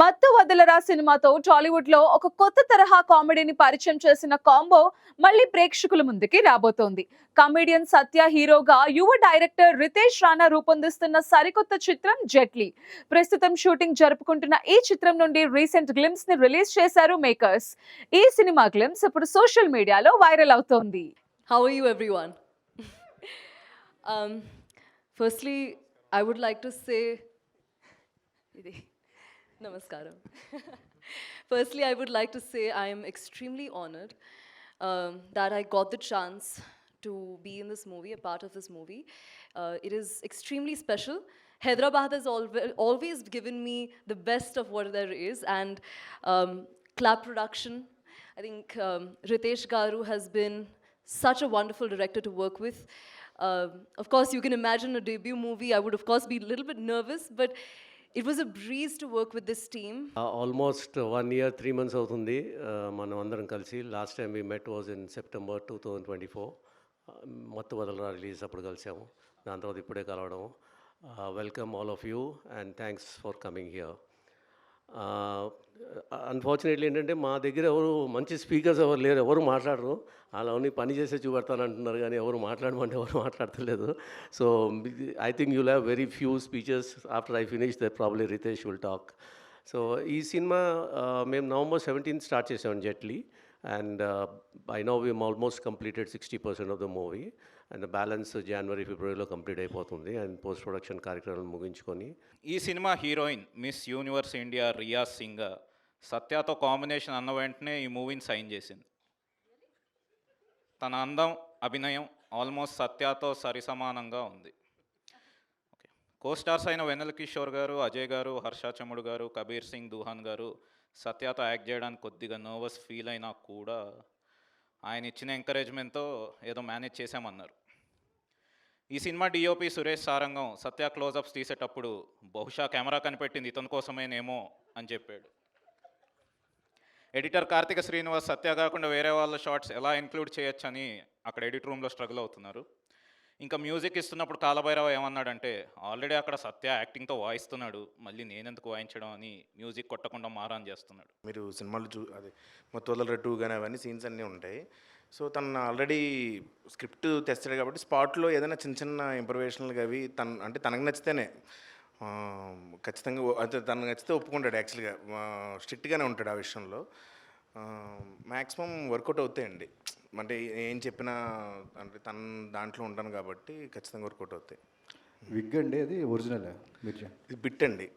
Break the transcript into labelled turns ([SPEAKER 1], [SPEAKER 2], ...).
[SPEAKER 1] మత్తు వదలరా సినిమాతో టాలీవుడ్లో ఒక కొత్త తరహా కామెడీని పరిచయం చేసిన కాంబో మళ్ళీ ప్రేక్షకుల ముందుకి రాబోతోంది. కమెడియన్ సత్య హీరోగా యువ డైరెక్టర్ రితేష్ రాణా రూపొందిస్తున్న సరికొత్త చిత్రం జెట్లీ. ప్రస్తుతం షూటింగ్ జరుపుకుంటున్న ఈ చిత్రం నుండి రీసెంట్ గ్లిమ్స్ని రిలీజ్ చేశారు మేకర్స్. ఈ సినిమా గ్లిమ్స్ ఇప్పుడు సోషల్ మీడియాలో వైరల్ అవుతోంది.
[SPEAKER 2] How you everyone firstly I would like to say ఇది Namaskaram. firstly, I would like to say I am extremely honored um, that I got the chance to be in this movie, a part of this movie. Uh, it is extremely special. Hyderabad has alwa- always given me the best of what there is, and um, Clap Production. I think um, Ritesh Garu has been such a wonderful director to work with. Um, of course, you can imagine a debut movie. I would, of course, be a little bit nervous, but it was a breeze to work with this team
[SPEAKER 3] almost one year three months అవుతుంది. Uh, మనం అందరం కలిసి. Last time we met was in September two thousand twenty four మొత్తం Vadalara release అప్పుడు కలిసాము. దాని తర్వాత ఇప్పుడే కలవడం welcome all of you and thanks for coming here unfortunately ఏంటంటే మా దగ్గర ఎవరు మంచి స్పీకర్స్ ఎవరు లేరు ఎవరు మాట్లాడరు. అలా పని చేసే చూపెడతాను అంటున్నారు కానీ ఎవరు మాట్లాడమంటే ఎవరు మాట్లాడతలేదు. So I think you'll have very few speeches after I finish the probably Ritesh will talk so ఈ సినిమా మేము నవంబర్ సెవెంటీన్త్ స్టార్ట్ చేసాం Jaitley and I know we've almost completed sixty percent of the movie and balance జనవరి ఫిబ్రవరిలో complete అయిపోతుంది. And post production కార్యక్రమాలు ముగించుకొని
[SPEAKER 4] ఈ cinema heroine Miss Universe India Riya Singh సత్యతో combination అన్న వెంటనే ఈ మూవీని సైన్ చేసింది. తన అందం అభినయం ఆల్మోస్ట్ సత్యతో సరిసమానంగా ఉంది. కోస్టార్స్ కో స్టార్స్ అయిన వెనల్ కిషోర్ గారు అజయ్ గారు హర్ష చముడు గారు కబీర్ సింగ్ దుహాన్ గారు సత్యతో యాక్ట్ చేయడానికి కొద్దిగా నర్వస్ ఫీల్ అయినా కూడా ఆయన ఇచ్చిన ఎంకరేజ్మెంట్తో ఏదో మేనేజ్ చేశామన్నారు. ఈ cinema DOP Suresh Sarangam Satya closeups తీసేటప్పుడు బహుశా కెమెరా కనిపెట్టింది ఇతని కోసమేనేమో అని చెప్పాడు. ఎడిటర్ కార్తిక శ్రీనివాస్ సత్య కాకుండా వేరే వాళ్ళ షార్ట్స్ ఎలా ఇంక్లూడ్ చేయొచ్చని అక్కడ ఎడిట్ రూమ్లో స్ట్రగుల్ అవుతున్నారు. ఇంకా మ్యూజిక్ ఇస్తున్నప్పుడు కాలభైరవ ఏమన్నాడంటే ఆల్రెడీ అక్కడ సత్య యాక్టింగ్తో వాయిస్తున్నాడు మళ్ళీ నేనెందుకు వాయించడం అని మ్యూజిక్ కొట్టకుండా మారాన్ చేస్తున్నాడు.
[SPEAKER 5] మీరు సినిమాలు చూ అదే మొత్తం టూ కానీ అవన్నీ సీన్స్ అన్నీ ఉంటాయి. సో తను ఆల్రెడీ స్క్రిప్ట్ తెస్తాడు కాబట్టి స్పాట్లో ఏదైనా చిన్న చిన్న ఇంప్రవేషన్లు అవి తన అంటే తనకు నచ్చితేనే ఖచ్చితంగా ఓ- అంటే తనకు నచ్చితే ఒప్పుకుంటాడు యాక్చువల్గా స్ట్రిక్ట్గానే ఉంటాడు ఆ విషయంలో. మ్యాక్సిమం వర్కౌట్ అవుతాయండి. అంటే ఏం చెప్పినా అంటే తన దాంట్లో ఉంటాను కాబట్టి ఖచ్చితంగా వర్కౌట్ అవుతాయి.
[SPEAKER 6] విగ్ అండి అది ఒరిజినల్
[SPEAKER 5] ఇది బిట్ అండి.